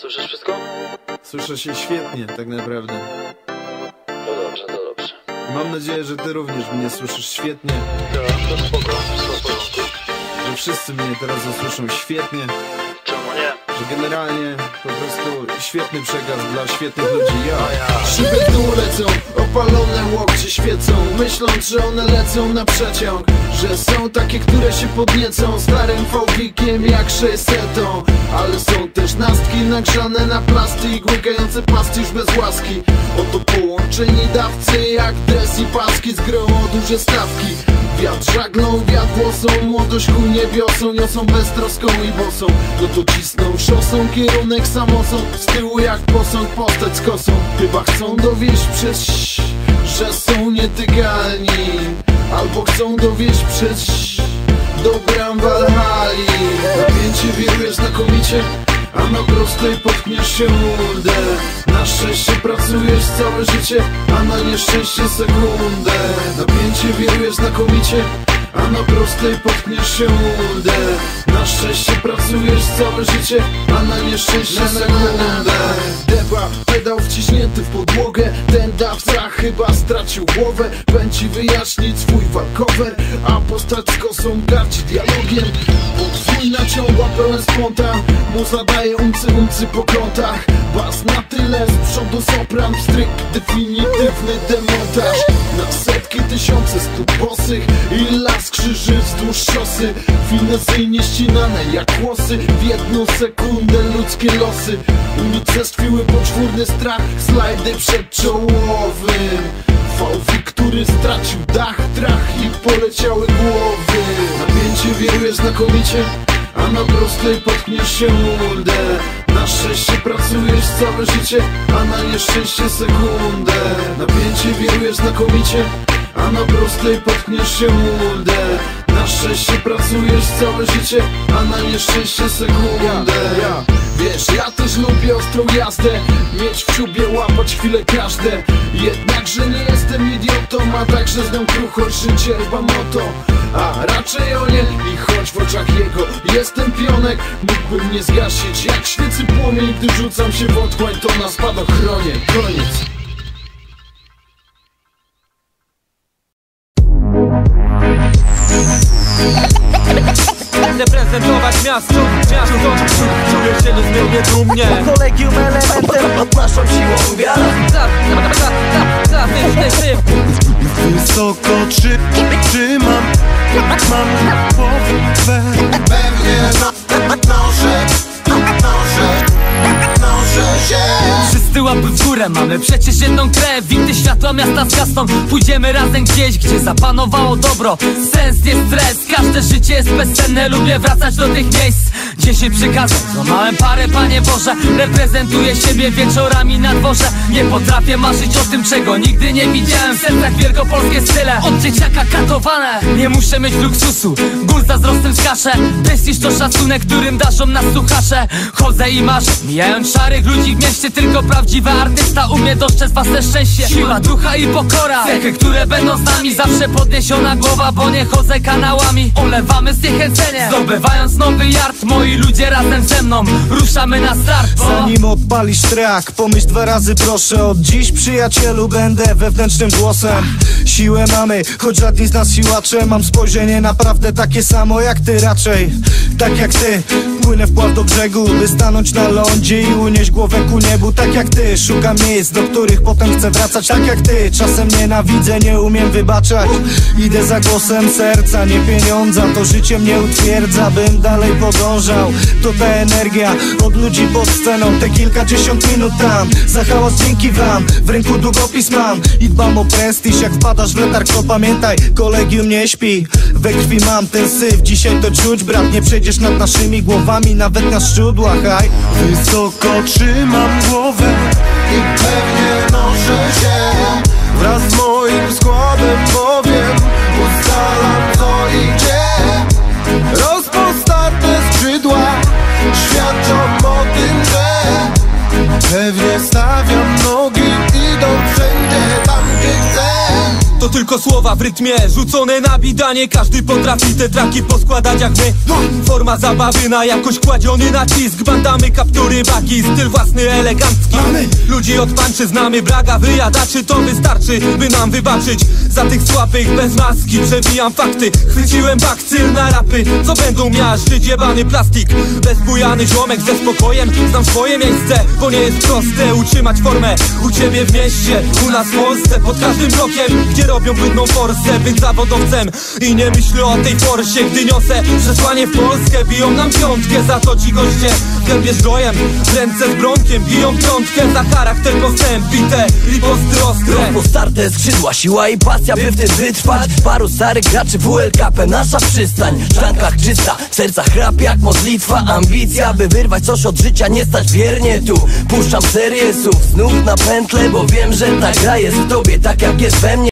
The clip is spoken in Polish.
Słyszysz wszystko? Słyszę się świetnie, tak naprawdę. No dobrze, to dobrze. Mam nadzieję, że ty również mnie słyszysz świetnie, Tak, to spoko, wszystko w porządku. że wszyscy mnie teraz usłyszą świetnie, Czemu nie? Że generalnie po prostu świetny przekaz dla świetnych ludzi. Ja. Szyby dół lecą, opalone łokcie świecą Myśląc, że one lecą na przeciąg Że są takie, które się podniecą Starym fałwikiem jak 600 Ale są też nastki nagrzane na plastik Łykające pasty już bez łaski Oto połączeni dawcy jak dres i paski Z grą o duże stawki Wiatr żaglą, wiatr włosą Młodość ku niebiosą Niosą beztroską i bosą No to cisną szosą Kierunek samosąd Z tyłu jak posąg postać z kosą. Chyba chcą dowieść przez Że są nietykalni Albo chcą dowieść przez Do bram Walhali. Napięcie wiruje znakomicie a na prostej potkniesz się mordę Na szczęście pracujesz całe życie A na nieszczęście sekundę. Napięcie wiruje znakomicie a na prostej potkniesz się mordę Na szczęście pracujesz całe życie A na nieszczęście sekundę. Deba, pedał wciśnięty w podłogę. Ten dawca chyba stracił głowę. Będzie wyjaśnić swój walkover A postać z kosą gardzi dialogiem ciągła pełen spontan Mu zadaje umcy umcy po kątach. Bas na tyle, z przodu sopran Pstryk, definitywny demontaż. Na setki tysiące stóp bosych I las krzyży wzdłuż szosy Finezyjnie ścinane jak kłosy W jedną sekundę ludzkie losy. Unicestwiły poczwórny strach Slajdy przed czołowym Fałwi, który stracił dach, trach i poleciały głowy. Napięcie wiruje znakomicie, na prostej potkniesz się mordę Na szczęście pracujesz całe życie, a na nieszczęście sekundę. Napięcie wiruje znakomicie, a na prostej potkniesz się mordę Na szczęście pracujesz całe życie, a na nieszczęście sekundę. Wiesz, ja też lubię ostrą jazdę Mieć w czubie, łapać chwilę każde. Jednakże nie jestem idiotą A także znam kruchość życie chyba moto A raczej o nie i choć w oczach jego Jestem pionek, mógłbym nie zgasić. Jak świecy płomień, gdy rzucam się w otchłań To na spadochronie, koniec się niezmiernie dumnie. Kolegium elementem pod naszą siłą wiara Wysoko czy, trzymam Mam. Głowę. Pewnie no, noszę, noszę, noszę się. Wszyscy łapy w górę, mamy przecież jedną krew. Windy światła miasta z kasą Pójdziemy razem gdzieś, gdzie zapanowało dobro. Sens nie stres, każde życie jest bezcenne. Lubię wracać do tych miejsc Dziesięć przykazań, złamałem parę panie Boże Reprezentuję siebie wieczorami na dworze. Nie potrafię marzyć o tym, czego nigdy nie widziałem. W sercach wielkopolskie style, od dzieciaka katowane. Nie muszę mieć luksusu, ból zazdrostem skaszę Prestiż to szacunek, którym daszą nas słuchacze. Chodzę i marzę, mijając szarych ludzi w mieście. Tylko prawdziwy artysta umie dostrzec własne szczęście. Siła ducha i pokora, cechy, które będą z nami Zawsze podniesiona głowa, bo nie chodzę kanałami. Olewamy zniechęcenie, zdobywając nowy yard Moi ludzie razem ze mną, ruszamy na start bo... Zanim odpalisz track, pomyśl dwa razy proszę. Od dziś przyjacielu będę wewnętrznym głosem. Siłę mamy, choć żadni z nas siłacze. Mam spojrzenie naprawdę takie samo jak ty raczej. Tak jak ty, płynę wpław do brzegu By stanąć na lądzie i unieść głowę ku niebu Tak jak ty, szukam miejsc, do których potem chcę wracać Tak jak ty, czasem nienawidzę, nie umiem wybaczać. Idę za głosem serca, nie pieniądza To życie mnie utwierdza, bym dalej podążał. To ta energia od ludzi pod sceną Te kilkadziesiąt minut tam, za hałas dzięki wam W ręku długopis mam. I dbam o prestiż Jak wpadasz w letarg, to pamiętaj, kolegium nie śpi. We krwi mam ten syf, dzisiaj to czuć brat Nie przejdziesz nad naszymi głowami, nawet na szczudłach Aj. Wysoko trzymam głowę I pewnie noszę się. Wraz z moim składem bowiem Ustalam co i gdzie Rozpostarte skrzydła Świadczą o tym, że Pewnie stawiam nogi Idą wszędzie tam gdzie chcę To tylko słowa w rytmie Rzucone na bidanie. Każdy potrafi te traki poskładać jak my. Forma zabawy na jakoś kładziony nacisk. Bandamy kaptury, baki Styl własny, elegancki. Ludzi od panczy znamy Braga wyjadaczy to wystarczy By nam wybaczyć. Za tych słabych bez maski Przebijam fakty. Chwyciłem bakcyl na rapy Co będą miażdżyć jebany plastik. Bezbujany ziomek ze spokojem Znam swoje miejsce Bo nie jest proste utrzymać formę. U ciebie w mieście U nas w Polsce Pod każdym blokiem Gdzie robią błędną forsę Być zawodowcem. I nie myślę o tej forsie Gdy niosę przesłanie w Polskę. Biją nam piątkę Za to ci goście Gębie zdrojem Ręce z bronkiem Biją piątkę Za charakter postęp Bite riposty ostre. Rozpostarte skrzydła, siła i pasja, by w tym wytrwać Paru starych graczy WLKP, nasza przystań. W szklankach czysta, w sercach chrap jak modlitwa. Ambicja, by wyrwać coś od życia, nie stać wiernie tu. Puszczam serię słów, znów na pętlę Bo wiem, że ta gra jest w tobie, tak jak jest we mnie